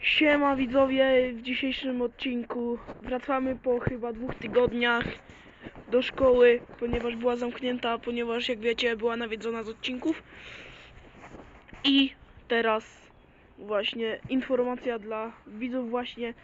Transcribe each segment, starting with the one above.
Siema widzowie, w dzisiejszym odcinku wracamy po chyba dwóch tygodniach do szkoły, ponieważ była zamknięta, ponieważ jak wiecie była nawiedzona z odcinków. I teraz właśnie informacja dla widzów właśnie,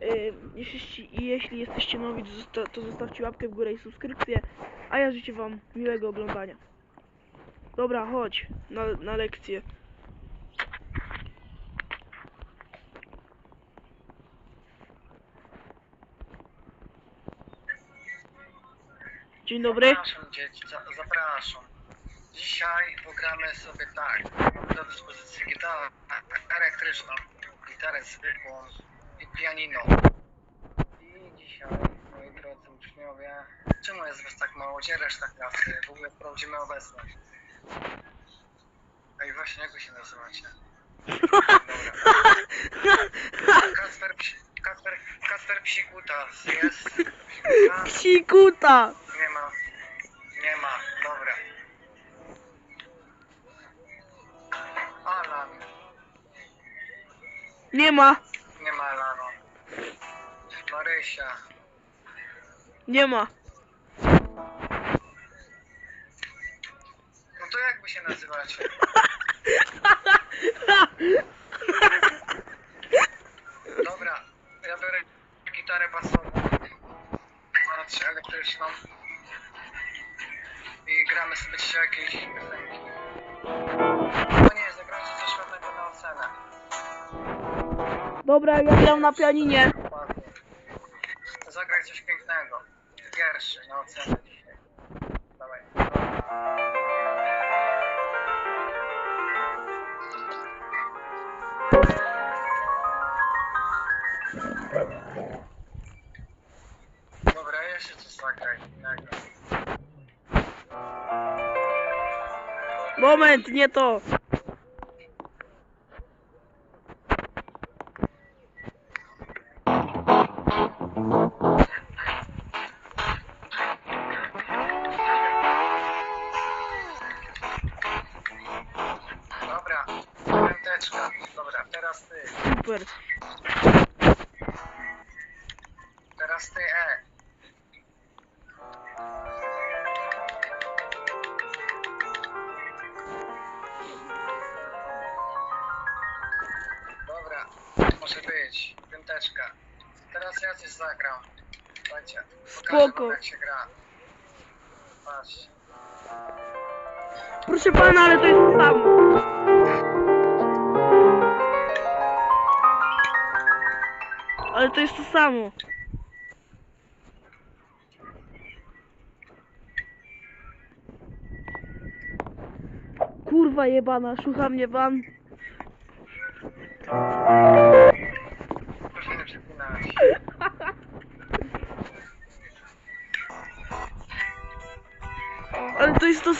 yy, jeśli, jeśli jesteście nowi, to zosta- to zostawcie łapkę w górę i subskrypcję, a ja życzę wam miłego oglądania. Dobra, chodź na, na lekcję. Dzień dobry. Zapraszam dzieci, za, zapraszam. Dzisiaj pogramy sobie tak. Mamy do dyspozycji gitarę elektryczną, gitarę zwykłą i pianino. I dzisiaj, moi drodzy uczniowie, czemu jest was tak mało? Gdzie reszta klasy? W ogóle sprawdzimy obecność. Ej, właśnie, jak wy się nazywacie? Dobra. Kasper, Psi- Kasper, Kasper Psikuta jest? Psikuta? Psikuta! Nie ma. Nie ma. Dobra. Alan. Nie ma, Nie ma Alano. Marysia. nie ma. No to jak wy się nazywacie? Dobra. Ja biorę gitarę basową. Znaczy elektryczną. I gramy sobie dzisiaj jakieś piosenki. No nie, zagrajcie coś ładnego na ocenę. Dobra, ja gram na pianinie. Zagraj coś pięknego. Pierwszy na ocenę dzisiaj. Dawaj. Dobra, jeszcze coś zagraj innego. Moment, nie to. Dobra, piąteczka. Dobra, teraz ty. Super. Pokażę Spoko. jak się gra. Proszę pana, ale to jest to samo. Ale to jest to samo. Kurwa jebana, słucha mnie pan.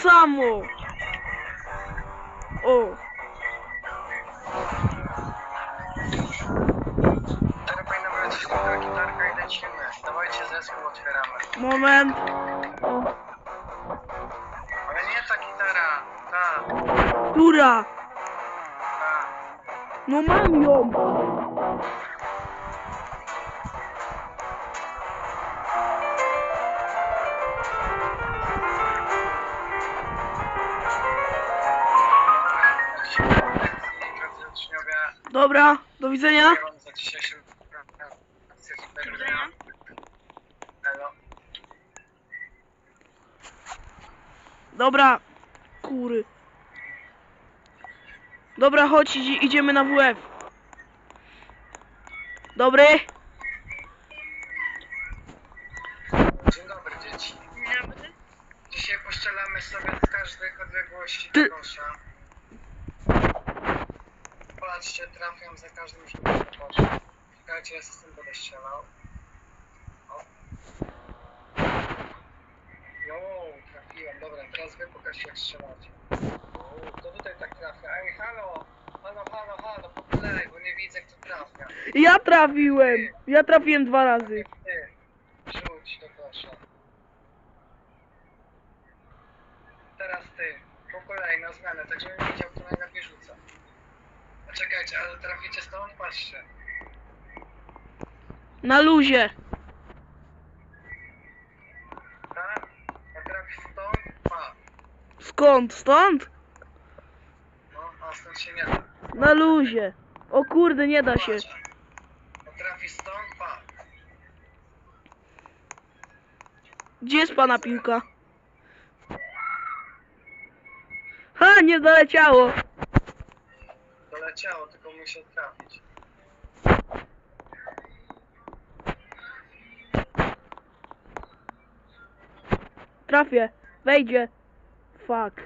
Samo. O. Dawajcie zespół, otwieramy. moment. Ale nie ta gitara. Ta, Która? ta. No mam ją. Dobra, do widzenia. dziękuję wam za dzisiejszą akcję Superman. Elo. Dobra, kury. Dobra, chodź, idzie- idziemy na WF. Dobry? Dzień dobry dzieci. Dzisiaj poszczelamy sobie z każdych odległości Ty- do kosza. Patrzcie, trafiam za każdym rzutem kosza. Czekajcie, ja z tym będę strzelał. O. Jo, trafiłem. Dobra, teraz wy pokażcie jak strzelacie. O, to tutaj tak trafia. Ej, halo! Halo, halo, halo, po kolei, bo nie widzę kto trafia. Ja trafiłem. Ja trafiłem dwa razy. Ty, rzuć do kosza. Teraz ty, po kolei na zmianę, tak żebym widział kto najlepiej rzuca. Poczekajcie, ale traficie stąd? Patrzcie. Na luzie. Tak? A stąd? Pa. Skąd? Stąd? No, a stąd się nie da. Na luzie. O kurde, nie da się. Patrz. A trafisz stąd? Pa. Gdzie jest pana piłka? Ha, nie doleciało. Doleciało, tylko musi trafić. Trafię. Wejdzie. Fuck.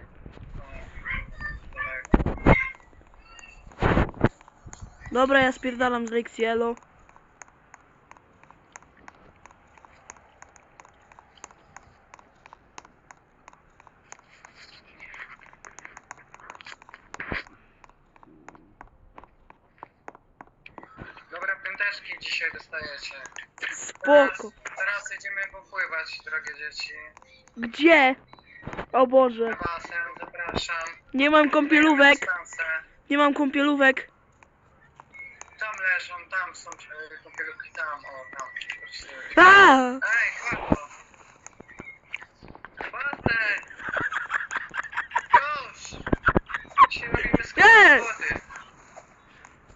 Dobra, ja spierdalam z lekcji elo. Dobra, piąteczki dzisiaj dostajecie. Spoko. Teraz, teraz jedziemy popływać, drogie dzieci. Gdzie? O Boże. Zapraszam. Nie mam kąpielówek. Nie mam kąpielówek. Tam leżą, tam są kąpielówki, tam, o, tam. Proszę. A! Ej! Już! Dzisiaj robimy do wody.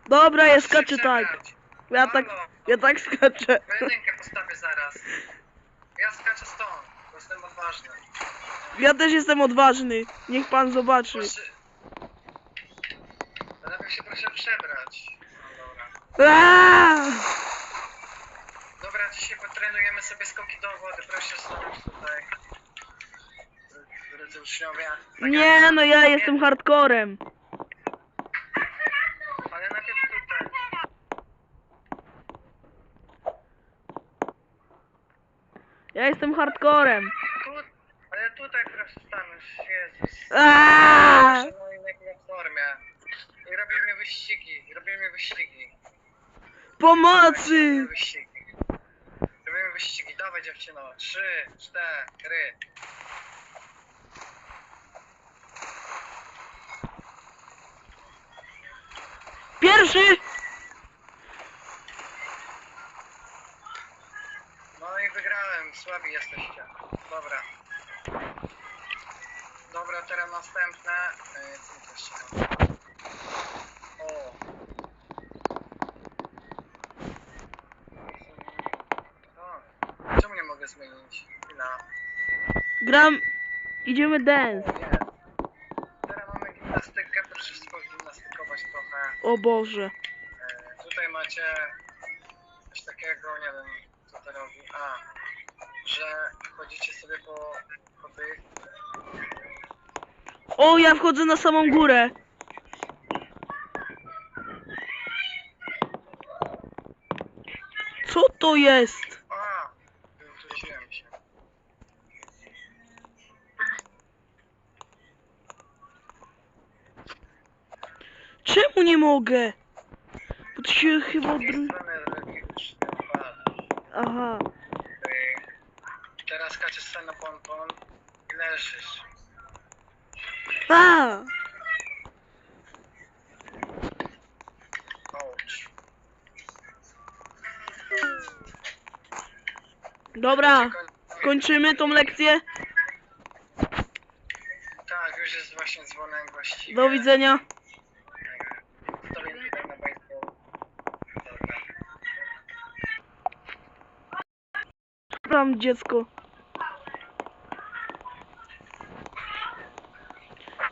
Dobra, ja się skaczę tak. Ja tak, Halo, ja tak skaczę. Pojedynkę postawię zaraz. Ja skaczę stąd, bo jestem odważny. Ja też jestem odważny. Niech pan zobaczy. Proszę... Się proszę przebrać. No dobra. A! Dobra, dzisiaj potrenujemy sobie skoki do wody. Proszę stanąć tutaj. Drodzy uczniowie. Tak Nie, jak- no ja jestem hardcorem. Ale najpierw tutaj. Ja jestem hardcorem. Tu, ale tutaj proszę stanąć. Jezus. A! Proszę na innej platformie. I robimy wyścigi. Robimy wyścigi. Pomocy! Robimy wyścigi. Robimy wyścigi. Dawaj dziewczyno. Trzy, cztery. Pierwszy! No i Słabi jesteście. Dobra. Dobra, teraz następne. Yy, co tu jeszcze mam? O. O. Czemu nie mogę zmienić? Chwila. Gram. Idziemy dance. O, nie. Teraz mamy gimnastykę, to wszystko gimnastykować trochę. O Boże. E, tutaj macie chodzicie sobie po, po tych. O, ja wchodzę na samą górę. Co to jest? A, wróciłem się. Czemu nie mogę? Bo to się Z chyba drugiej strony ten pad. Aha. Sobie na ponton i leżysz. A! Ouch. Dobra, kończymy tą lekcję. Tak, już jest właśnie dzwonek właściwie. Do widzenia. Tutaj na. Dobra. Tam dziecko.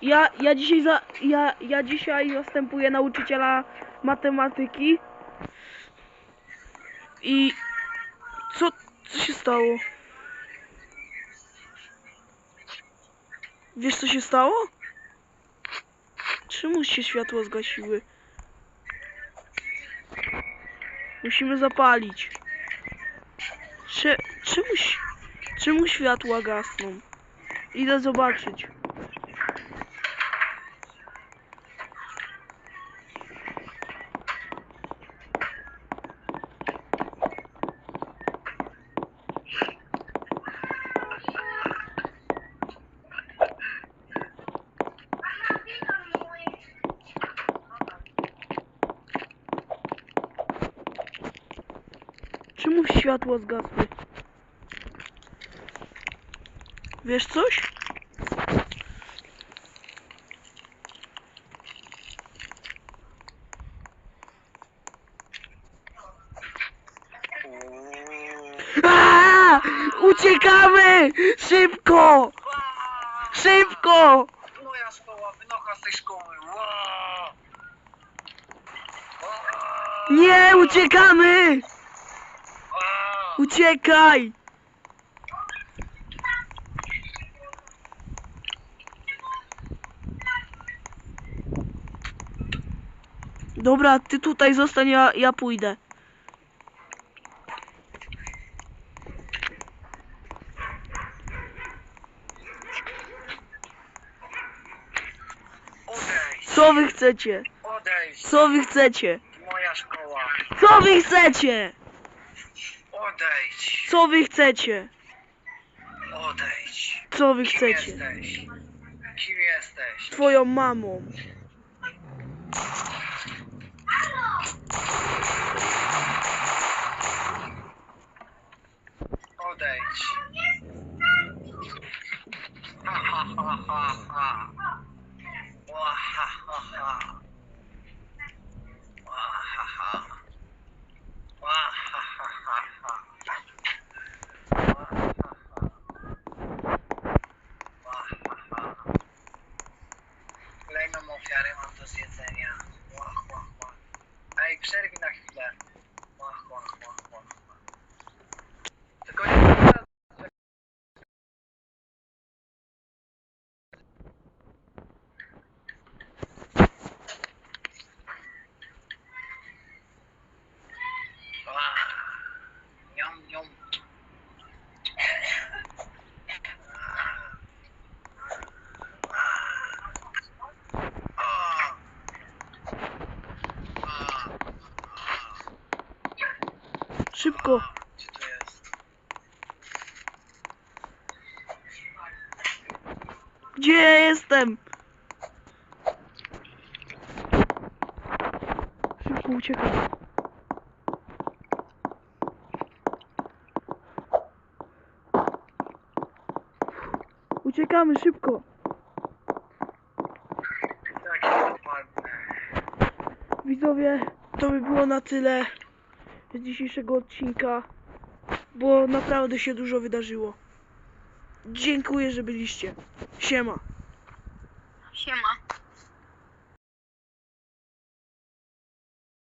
Ja, ja dzisiaj za, ja, ja dzisiaj zastępuję nauczyciela matematyki. I co, co się stało? Wiesz co się stało? Czemu się światła zgasiły? Musimy zapalić. Cze, czemu, czemu światła gasną? Idę zobaczyć. Światła zgasły? Wiesz coś? Uciekamy! Szybko! Szybko! Moja szkoła, wynocha z tej szkoły. Wow. Nie, uciekamy! Uciekaj! Dobra, ty tutaj zostań, ja, ja pójdę. Odejdź, Co wy chcecie? odejdź. Co wy chcecie? Moja szkoła. Co wy chcecie? Odejdź. Co wy chcecie? Odejdź. Co wy Kim chcecie? jesteś? Kim jesteś? Twoją mamą. Odejdź. Ha ha ha ha ha. Ha ha ha. Ła ha ha. Ła ha ha ha ha. Ła ha ha. Ła ha ha. Kolejną ofiarę mam do zjedzenia. Ła ła ła. Ej, przerwij na chwilę. Ła ła ła ła. ła. Tylko nie teraz. Niam, niam. Szybko. Gdzie to jest? Gdzie jestem? Szybko uciekaj. Uciekamy szybko. Tak. Widzowie, to by było na tyle z dzisiejszego odcinka, bo naprawdę się dużo wydarzyło. Dziękuję, że byliście. Siema.